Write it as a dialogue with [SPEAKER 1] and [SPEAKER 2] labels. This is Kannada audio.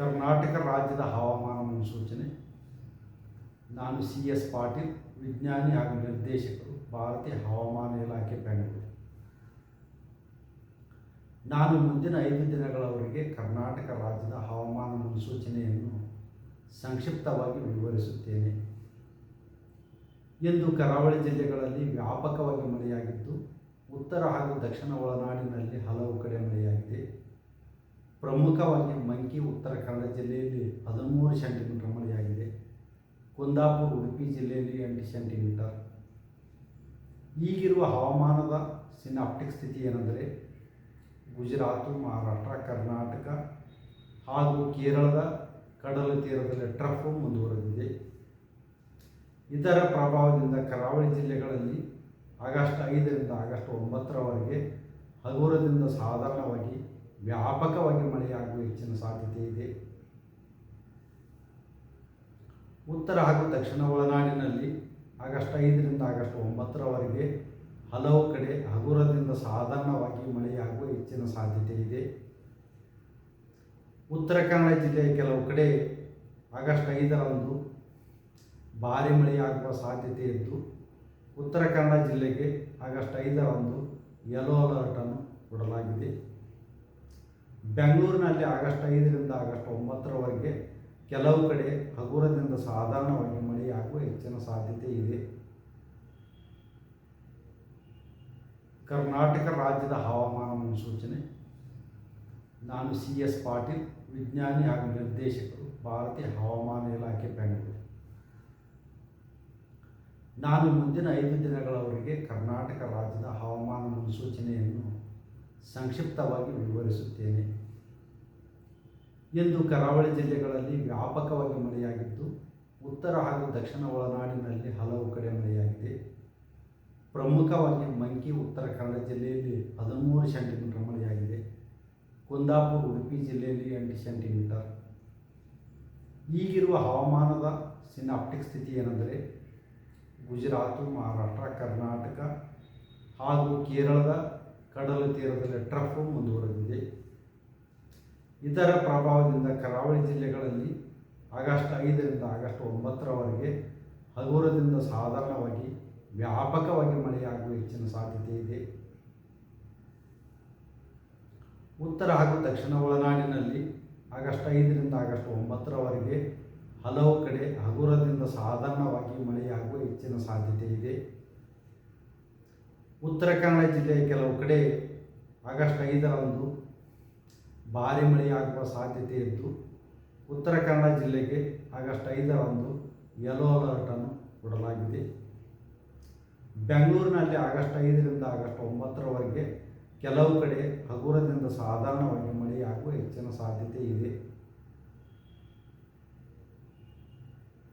[SPEAKER 1] ಕರ್ನಾಟಕ ರಾಜ್ಯದ ಹವಾಮಾನ ಮುನ್ಸೂಚನೆ. ನಾನು ಸಿ ಎಸ್ ಪಾಟೀಲ್, ವಿಜ್ಞಾನಿ ಹಾಗೂ ನಿರ್ದೇಶಕರು, ಭಾರತೀಯ ಹವಾಮಾನ ಇಲಾಖೆ, ಬೆಂಗಳೂರು. ನಾನು ಮುಂದಿನ ಐದು ದಿನಗಳವರೆಗೆ ಕರ್ನಾಟಕ ರಾಜ್ಯದ ಹವಾಮಾನ ಮುನ್ಸೂಚನೆಯನ್ನು ಸಂಕ್ಷಿಪ್ತವಾಗಿ ವಿವರಿಸುತ್ತೇನೆ. ಎಂದು ಕರಾವಳಿ ಜಿಲ್ಲೆಗಳಲ್ಲಿ ವ್ಯಾಪಕವಾಗಿ ಮಳೆಯಾಗಿದ್ದು, ಉತ್ತರ ಹಾಗೂ ದಕ್ಷಿಣ ಒಳನಾಡಿನಲ್ಲಿ ಹಲವು ಕಡೆ ಮಳೆಯಾಗಿದೆ. ಪ್ರಮುಖವಾಗಿ ಮಂಕಿ ಉತ್ತರ ಕನ್ನಡ ಜಿಲ್ಲೆಯಲ್ಲಿ ಹದಿಮೂರು ಸೆಂಟಿಮೀಟರ್ ಮಳೆಯಾಗಿದೆ. ಕುಂದಾಪುರ, ಉಡುಪಿ ಜಿಲ್ಲೆಯಲ್ಲಿ ಎಂಟು ಸೆಂಟಿಮೀಟರ್ ಈಗಿರುವ ಹವಾಮಾನದ ಸಿನಾಪ್ಟಿಕ್ ಸ್ಥಿತಿ ಏನೆಂದರೆ, ಗುಜರಾತು, ಮಹಾರಾಷ್ಟ್ರ, ಕರ್ನಾಟಕ ಹಾಗೂ ಕೇರಳದ ಕಡಲ ತೀರದಲ್ಲಿ ಟ್ರಫ್ ಮುಂದುವರೆದಿದೆ. ಇದರ ಪ್ರಭಾವದಿಂದ ಕರಾವಳಿ ಜಿಲ್ಲೆಗಳಲ್ಲಿ ಆಗಸ್ಟ್ ಐದರಿಂದ ಆಗಸ್ಟ್ ಒಂಬತ್ತರವರೆಗೆ ಹಗುರದಿಂದ ಸಾಧಾರಣವಾಗಿ ವ್ಯಾಪಕವಾಗಿ ಮಳೆಯಾಗುವ ಹೆಚ್ಚಿನ ಸಾಧ್ಯತೆ ಇದೆ. ಉತ್ತರ ಹಾಗೂ ದಕ್ಷಿಣ ಒಳನಾಡಿನಲ್ಲಿ ಆಗಸ್ಟ್ ಐದರಿಂದ ಆಗಸ್ಟ್ ಒಂಬತ್ತರವರೆಗೆ ಹಲವು ಕಡೆ ಹಗುರದಿಂದ ಸಾಧಾರಣವಾಗಿ ಮಳೆಯಾಗುವ ಹೆಚ್ಚಿನ ಸಾಧ್ಯತೆ ಇದೆ. ಉತ್ತರ ಕನ್ನಡ ಜಿಲ್ಲೆಯ ಕೆಲವು ಕಡೆ ಆಗಸ್ಟ್ ಐದರಂದು ಭಾರಿ ಮಳೆಯಾಗುವ ಸಾಧ್ಯತೆ ಇದ್ದು, ಉತ್ತರ ಕನ್ನಡ ಜಿಲ್ಲೆಗೆ ಆಗಸ್ಟ್ ಐದರಂದು ಯೆಲ್ಲೋ ಅಲರ್ಟನ್ನು ಕೊಡಲಾಗಿದೆ. ಬೆಂಗಳೂರಿನಲ್ಲಿ ಆಗಸ್ಟ್ ಐದರಿಂದ ಆಗಸ್ಟ್ ಒಂಬತ್ತರವರೆಗೆ ಕೆಲವು ಕಡೆ ಹಗುರದಿಂದ ಸಾಧಾರಣವಾಗಿ ಮಳೆಯಾಗುವ ಹೆಚ್ಚಿನ ಸಾಧ್ಯತೆ ಇದೆ. ಕರ್ನಾಟಕ ರಾಜ್ಯದ ಹವಾಮಾನ ಮುನ್ಸೂಚನೆ. ನಾನು ಸಿ ಎಸ್ ಪಾಟೀಲ್, ವಿಜ್ಞಾನಿ ಹಾಗೂ ನಿರ್ದೇಶಕರು, ಭಾರತೀಯ ಹವಾಮಾನ ಇಲಾಖೆ, ಬೆಂಗಳೂರು. ನಾನು ಮುಂದಿನ ಐದು ದಿನಗಳವರೆಗೆ ಕರ್ನಾಟಕ ರಾಜ್ಯದ ಹವಾಮಾನ ಮುನ್ಸೂಚನೆಯನ್ನು ಸಂಕ್ಷಿಪ್ತವಾಗಿ ವಿವರಿಸುತ್ತೇನೆ. ಎಂದು ಕರಾವಳಿ ಜಿಲ್ಲೆಗಳಲ್ಲಿ ವ್ಯಾಪಕವಾಗಿ ಮಳೆಯಾಗಿದ್ದು, ಉತ್ತರ ಹಾಗೂ ದಕ್ಷಿಣ ಒಳನಾಡಿನಲ್ಲಿ ಹಲವು ಕಡೆ ಮಳೆಯಾಗಿದೆ. ಪ್ರಮುಖವಾಗಿ ಮಂಕಿ ಉತ್ತರ ಕನ್ನಡ ಜಿಲ್ಲೆಯಲ್ಲಿ ಹದಿಮೂರು ಸೆಂಟಿಮೀಟರ್ ಮಳೆಯಾಗಿದೆ. ಕುಂದಾಪುರ, ಉಡುಪಿ ಜಿಲ್ಲೆಯಲ್ಲಿ ಎಂಟು ಸೆಂಟಿಮೀಟರ್. ಈಗಿರುವ ಹವಾಮಾನದ ಸಿನಾಪ್ಟಿಕ್ ಸ್ಥಿತಿ ಏನೆಂದರೆ, ಗುಜರಾತು, ಮಹಾರಾಷ್ಟ್ರ, ಕರ್ನಾಟಕ ಹಾಗೂ ಕೇರಳದ ಕಡಲ ತೀರದಲ್ಲಿ ಟ್ರಫ್ ಮುಂದುವರೆದಿದೆ. ಇದರ ಪ್ರಭಾವದಿಂದ ಕರಾವಳಿ ಜಿಲ್ಲೆಗಳಲ್ಲಿ ಆಗಸ್ಟ್ ಐದರಿಂದ ಆಗಸ್ಟ್ ಒಂಬತ್ತರವರೆಗೆ ಹಗುರದಿಂದ ಸಾಧಾರಣವಾಗಿ ವ್ಯಾಪಕವಾಗಿ ಮಳೆಯಾಗುವ ಹೆಚ್ಚಿನ ಸಾಧ್ಯತೆ ಇದೆ. ಉತ್ತರ ಹಾಗೂ ದಕ್ಷಿಣ ಒಳನಾಡಿನಲ್ಲಿ ಆಗಸ್ಟ್ ಐದರಿಂದ ಆಗಸ್ಟ್ ಒಂಬತ್ತರವರೆಗೆ ಹಲವು ಕಡೆ ಹಗುರದಿಂದ ಸಾಧಾರಣವಾಗಿ ಮಳೆಯಾಗುವ ಹೆಚ್ಚಿನ ಸಾಧ್ಯತೆ ಇದೆ. ಉತ್ತರ ಕನ್ನಡ ಜಿಲ್ಲೆಯ ಕೆಲವು ಕಡೆ ಆಗಸ್ಟ್ ಐದರಂದು ಭಾರಿ ಮಳೆಯಾಗುವ ಸಾಧ್ಯತೆ ಇದ್ದು, ಉತ್ತರ ಕನ್ನಡ ಜಿಲ್ಲೆಗೆ ಆಗಸ್ಟ್ ಐದರಂದು ಯೆಲ್ಲೋ ಅಲರ್ಟನ್ನು ಕೊಡಲಾಗಿದೆ. ಬೆಂಗಳೂರಿನಲ್ಲಿ ಆಗಸ್ಟ್ ಐದರಿಂದ ಆಗಸ್ಟ್ ಒಂಬತ್ತರವರೆಗೆ ಕೆಲವು ಕಡೆ ಹಗುರದಿಂದ ಸಾಧಾರಣವಾಗಿ ಮಳೆಯಾಗುವ ಹೆಚ್ಚಿನ ಸಾಧ್ಯತೆ ಇದೆ.